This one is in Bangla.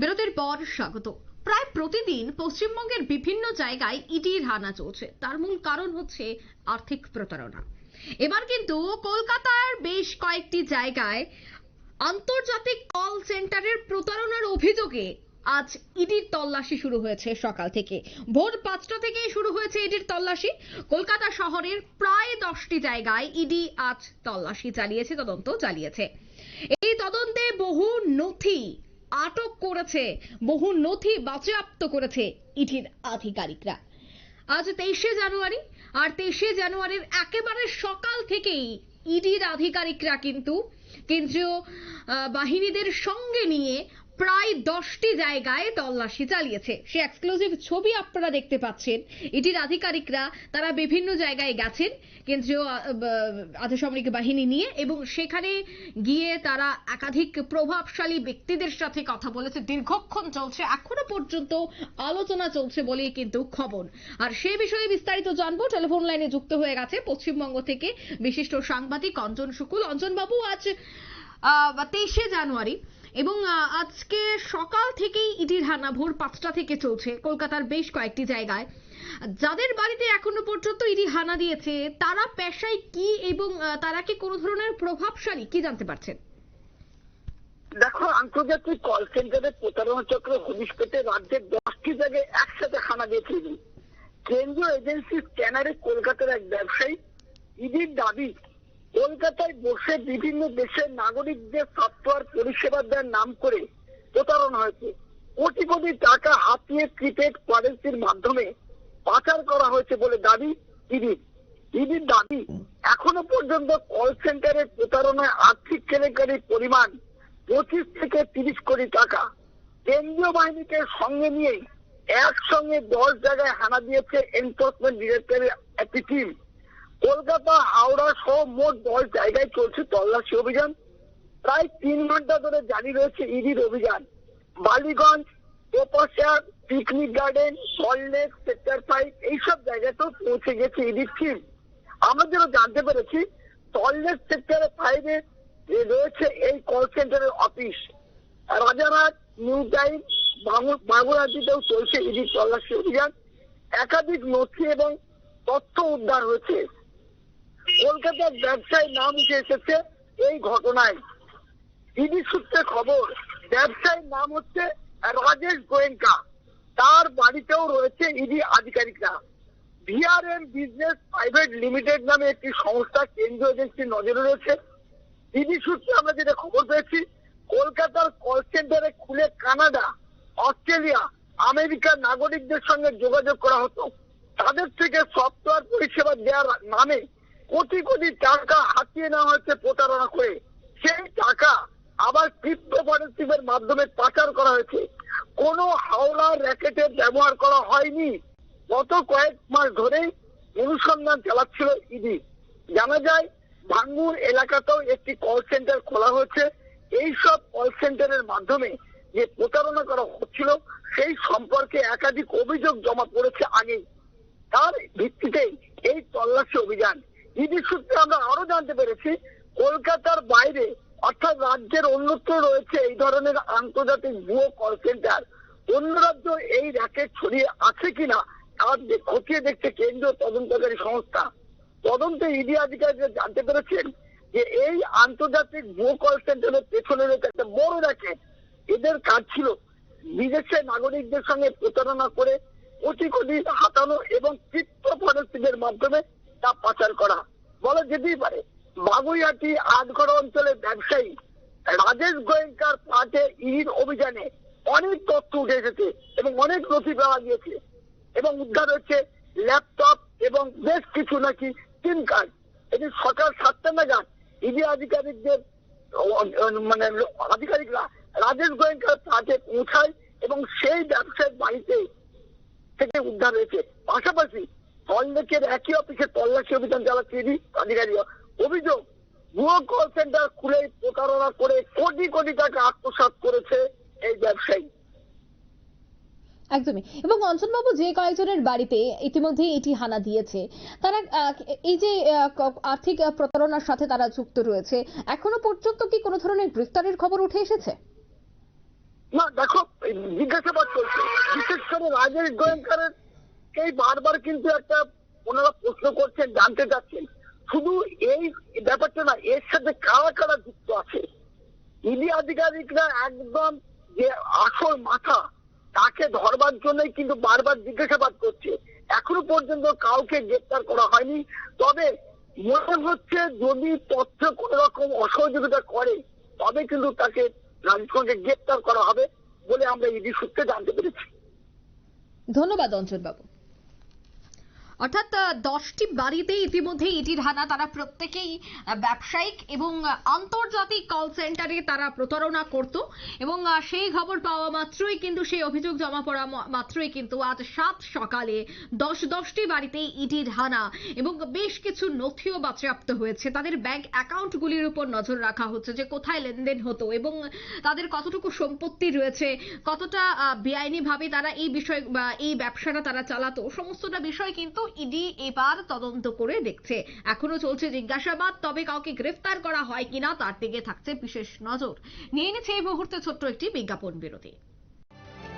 বিরতির পর স্বাগত। প্রায় প্রতিদিন পশ্চিমবঙ্গের বিভিন্ন জায়গায় ইডির হানা চলছে। তার মূল কারণ হচ্ছে আর্থিক প্রতারণা। এবার কিন্তু কলকাতার বেশ কয়েকটি জায়গায় আন্তর্জাতিক কল সেন্টারের প্রতারণার অভিযোগে আজ ইডির তল্লাশি শুরু হয়েছে সকাল থেকে। ভোর পাঁচটা থেকেই শুরু হয়েছে ইডির তল্লাশি। কলকাতা শহরের প্রায় দশটি জায়গায় ইডি আজ তল্লাশি চালিয়েছে, তদন্ত চালিয়েছে। এই তদন্তে বহু নথি আটক করেছে, বহু নথি বাজেয়াপ্ত করেছে ইডির আধিকারিকরা। আজ তেইশে জানুয়ারি, আর তেইশে জানুয়ারির একেবারে সকাল থেকেই ইডির আধিকারিকরা কিন্তু কেন্দ্রীয় বাহিনীদের সঙ্গে নিয়ে প্রায় দশটি জায়গায় তল্লাশি চালিয়েছে। সে এক্সক্লুসিভ ছবি আপনারা দেখতে পাচ্ছেন। ইডির আধিকারিকরা তারা বিভিন্ন জায়গায় গেছেন, কেন্দ্রীয় আধাসামরিক বাহিনী নিয়ে এবং সেখানে গিয়ে তারা একাধিক প্রভাবশালী ব্যক্তিদের সাথে কথা বলেছে। দীর্ঘক্ষণ চলছে, এখনও পর্যন্ত আলোচনা চলছে বলেই কিন্তু খবর। আর সে বিষয়ে বিস্তারিত জানব। টেলিফোন লাইনে যুক্ত হয়ে গেছে পশ্চিমবঙ্গ থেকে বিশিষ্ট সাংবাদিক অঞ্জন শুকুল। অঞ্জন বাবু আজ তেইশে জানুয়ারি এবং আজকে সকাল থেকেই ইডির হানা ভোর পাঁচটা থেকে চলছে কলকাতার বেশ কয়েকটি জায়গায়। যাদের বাড়িতে এখনও পর্যন্ত ইডি হানা দিয়েছে, তারা পেশায় কি এবং তারা কি কোনো ধরনের প্রভাবশালী, কি জানতে পারছেন? দেখো, আন্তর্জাতিক কল সেন্টারে প্রতারণা চক্র হদিশ পেতে রাজ্যের দশটি জায়গায় একসাথে খানা দিয়েছে কেন্দ্রীয় এজেন্সি স্ক্যানারে কলকাতার এক ব্যবসায়ী ইডির দাবি কলকাতায় বসে বিভিন্ন দেশের নাগরিকদের সফটওয়্যার পরিষেবা দেওয়ার নাম করে প্রতারণা হয়েছে। কোটি কোটি টাকা হাতিয়ে প্রিপেড কারেন্সির মাধ্যমে পাচার করা হয়েছে বলে দাবি ইডির ইডির দাবি, এখনও পর্যন্ত কল সেন্টারের প্রতারণায় আর্থিক কেলেঙ্কারির পরিমাণ পঁচিশ থেকে তিরিশ কোটি টাকা। কেন্দ্রীয় বাহিনীকে সঙ্গে নিয়েই একসঙ্গে দশ জায়গায় হানা দিয়েছে এনফোর্সমেন্ট ডিরেক্টরের একটি টিম কলকাতা, হাওড়া সহ মোট দশ জায়গায় চলছে তল্লাশি অভিযান। প্রায় তিন ঘণ্টা ধরে জারি রয়েছে ইডির অভিযান। Ballygunge কোপাসা picnic garden Salt Lake sector five, এইসব জায়গাতেও পৌঁছে গেছে ইডির টিম আমরা যেটা জানতে পেরেছি সল্টলেক সেক্টর ফাইভে রয়েছে এই কল সেন্টারের অফিস। রাজারহাট, নিউ টাইম বাগুড়াটিতেও চলছে ইডির তল্লাশি অভিযান। একাধিক নথি এবং তথ্য উদ্ধার হয়েছে। কলকাতার ব্যবসায়ী নাম উঠে এসেছে এই ঘটনায়। ইডি সূত্রে খবর, ব্যবসায়ীর নাম হচ্ছে রাজেশ গোয়েঙ্কা। তার বাড়িতেও রয়েছে ইডি আধিকারিকরা। ভিআরএম বিজনেস প্রাইভেট লিমিটেড নামে একটি সংস্থা, কেন্দ্রীয় এজেন্সির নজরে রয়েছে। ইডি সূত্রে আমরা যেটা খবর পেয়েছি, কলকাতার কল সেন্টারে খুলে কানাডা, অস্ট্রেলিয়া, আমেরিকার নাগরিকদের সঙ্গে যোগাযোগ করা হতো। তাদের থেকে সফটওয়্যার পরিষেবা দেওয়ার নামে কোটি কোটি টাকা হাতিয়ে নেওয়া হয়েছে প্রতারণা করে। সেই টাকা আবার ক্রিপ্টো ক্রিপ্টোকারেন্সির মাধ্যমে পাচার করা হয়েছে। কোনো হাওড়া র্যাকেটের ব্যবহার করা হয়নি। গত কয়েক মাস ধরেই অনুসন্ধান চালাচ্ছিল ইডি। জানা যায়, ভাঙ্গুর এলাকাতেও একটি কল সেন্টার খোলা হয়েছে। এই সব কল সেন্টারের মাধ্যমে যে প্রতারণা করা হচ্ছিল, সেই সম্পর্কে একাধিক অভিযোগ জমা পড়েছে আগেই। তার ভিত্তিতে এই তল্লাশি অভিযান ইডি সূত্রে আমরা আরও জানতে পেরেছি, কলকাতার বাইরে অর্থাৎ রাজ্যের অন্যত্র রয়েছে এই ধরনের আন্তর্জাতিক ভুয়ো কল সেন্টার অন্য রাজ্য এই র্যাকেট ছড়িয়ে আছে কিনা, তার খতিয়ে দেখছে কেন্দ্রীয় তদন্তকারী সংস্থা। তদন্তে ইডি আধিকারিকরা জানতে পেরেছেন যে এই আন্তর্জাতিক ভুয়ো কল সেন্টারের পেছনে রয়েছে একটা বড় র্যাকেট এদের কাজ ছিল বিদেশের নাগরিকদের সঙ্গে প্রতারণা করে কোটি কোটি হাতানো এবং ক্রিপ্টোকারেন্সিদের মাধ্যমে তা পাচার করা। বলা যেতেই পারে। বাগুইহাটি আটঘর অঞ্চলের ব্যবসায়ী রাজেশ গোয়েঙ্কার পাটে ইডির অভিযানে অনেক তথ্য উঠে এসেছে এবং অনেক নথি পাওয়া গিয়েছে এবং উদ্ধার হচ্ছে ল্যাপটপ এবং বেশ কিছু নাকি সিম কার্ড। এটি সকাল সাতটা নাগাদ ইডি আধিকারিকদের মানে আধিকারিকরা রাজেশ গোয়েঙ্কার পাটে পৌঁছায় এবং সেই ব্যবসায়িক বাড়িতে থেকে উদ্ধার হয়েছে। পাশাপাশি সল্লেকের একই অফিসে তল্লাশি অভিযান চালাচ্ছে ইডি আধিকারিক অভিযোগ ভুয়ো কল সেন্টার খুলে প্রতারণা করে কোটি কোটি টাকা আত্মসাৎ করেছে এই ব্যবসায়ী। একদমই। এবং অঞ্চনবাবু যে কয়েকজনের বাড়িতে ইতিমধ্যে এটি হানা দিয়েছে তারা এই যে আর্থিক প্রতারণার সাথে তারা যুক্ত রয়েছে এখনও পর্যন্ত কি কোনো ধরনের গ্রেফতারের খবর উঠে এসেছে? না দেখো জিজ্ঞাসাবাদ করছে বিশেষ করে রাজেশ গোয়েঙ্কারের এই বারবার কিন্তু একটা ওনারা প্রশ্ন করছেন, জানতে চাচ্ছেন। শুধু এই ব্যাপারটা না, এর সাথে কারা কারা যুক্ত আছে? ইডি আধিকারিকরা একদম যে আসল মাথা, তাকে ধরবার জন্যই কিন্তু বারবার জিজ্ঞাসাবাদ করছে। এখনও পর্যন্ত কাউকে গ্রেপ্তার করা হয়নি। তবে মনে হচ্ছে যদি তথ্য কোন রকম অসহযোগিতা করে, তবে কিন্তু তাকে রাজীবকে গ্রেপ্তার করা হবে বলে আমরা ইডি সূত্রে জানতে পেরেছি। ধন্যবাদ অঞ্চলবাবু। অর্থাৎ দশটি বাড়িতে ইতিমধ্যে ইটির হানা তারা প্রত্যেকেই ব্যবসায়িক এবং আন্তর্জাতিক কল সেন্টারে তারা প্রতারণা করত এবং সেই খবর পাওয়া মাত্রই কিন্তু, সেই অভিযোগ জমা পড়া মাত্রই কিন্তু আজ সাত সকালে দশ দশটি বাড়িতে ইটির হানা এবং বেশ কিছু নথিও বাজেয়াপ্ত হয়েছে। তাদের ব্যাংক অ্যাকাউন্টগুলির উপর নজর রাখা হচ্ছে যে কোথায় লেনদেন হতো এবং তাদের কতটুকু সম্পত্তি রয়েছে, কতটা বেআইনি ভাবে তারা এই বিষয়, বা এই ব্যবসাটা তারা চালাতো, সমস্তটা বিষয় কিন্তু ইডি এবার তদন্ত করে দেখছে। এখনও চলছে জিজ্ঞাসাবাদ, তবে কাউকে গ্রেফতার করা হয় কিনা তার দিকে থাকছে বিশেষ নজর। নিয়ে নিচ্ছে এই মুহূর্তে ছোট্ট একটি বিজ্ঞাপন বিরতি।